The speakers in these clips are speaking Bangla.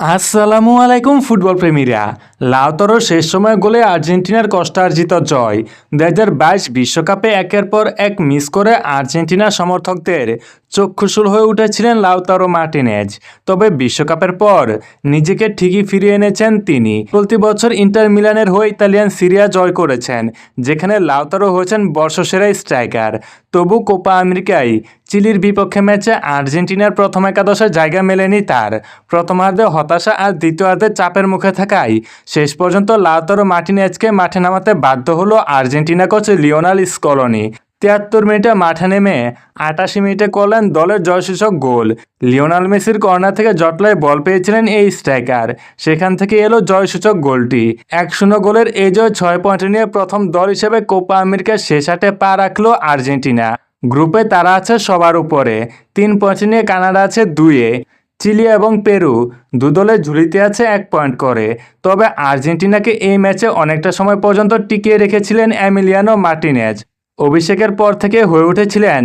আসসালামু আলাইকুম ফুটবল প্রেমীরা। লাউতরো শেষ সময় গোলে আর্জেন্টিনার কষ্টার্জিত জয়। দু হাজার বাইশ বিশ্বকাপে একের পর এক মিস করে আর্জেন্টিনা সমর্থকদের চক্ষুশূল হয়ে উঠেছিলেন লাউতারো মার্টিনেজ। তবে বিশ্বকাপের পর নিজেকে ঠিকই ফিরিয়ে এনেছেন তিনি। চলতি বছর ইন্টার মিলানের হয়ে ইতালিয়ান সিরিয়া জয় করেছেন, যেখানে লাউতারো হয়েছেন বর্ষসেরা স্ট্রাইকার। তবু কোপা আমেরিকায় চিলির বিপক্ষে ম্যাচে আর্জেন্টিনার প্রথম একাদশে জায়গা মেলেনি তার। প্রথমার্ধে হতাশা আর দ্বিতীয়ার্ধে চাপের মুখে থাকায় শেষ পর্যন্ত লাউতারো মার্টিনেজকে মাঠে নামাতে বাধ্য হলো আর্জেন্টিনা কোচ লিওনাল স্কলনি। তিয়াত্তর মিনিটে মাঠে নেমে আটাশি মিনিটে করলেন দলের জয়সূচক গোল। লিওনাল মেসির কর্নার থেকে জটলায় বল পেয়েছিলেন এই স্ট্রাইকার। সেখান থেকে এলো জয়সূচক গোলটি। এক শূন্য গোলের এই জয় ছয় পয়েন্ট নিয়ে প্রথম দল হিসেবে কোপা আমেরিকার শেষ আটে পা রাখল আর্জেন্টিনা। গ্রুপে তারা আছে সবার উপরে, তিন পয়েন্ট নিয়ে কানাডা আছে দুইয়ে, চিলি এবং পেরু দু দলের ঝুলিতে আছে এক পয়েন্ট করে। তবে আর্জেন্টিনাকে এই ম্যাচে অনেকটা সময় পর্যন্ত টিকিয়ে রেখেছিলেন অ্যামিলিয়ানো মার্টিনেজ। অভিষেকের পর থেকে হয়ে উঠেছিলেন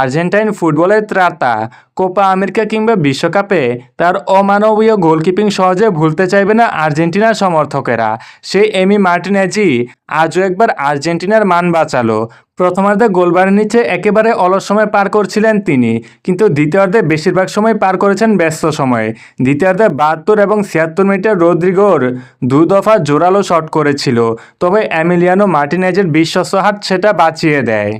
আর্জেন্টাইন ফুটবলের ত্রাতা কোপা আমেরিকা কিংবা বিশ্বকাপে তার অমানবীয় গোলকিপিং সহজে ভুলতে চাইবে না আর্জেন্টিনার সমর্থকেরা। সেই এমি মার্টিনেজই আজও একবার আর্জেন্টিনার মান বাঁচালো। প্রথমার্ধে গোলবারের নিচে একেবারে অলস সময় পার করছিলেন তিনি, কিন্তু দ্বিতীয়ার্ধে বেশিরভাগ সময় পার করেছেন ব্যস্ত সময়ে। দ্বিতীয়ার্ধে বাহাত্তর এবং ছিয়াত্তর মিনিটে রদ্রিগোর দু দফা জোরালো শট করেছিল, তবে অ্যামিলিয়ানো মার্টিনেজের বিশ্বস্ত হাত সেটা বাঁচিয়ে দেয়।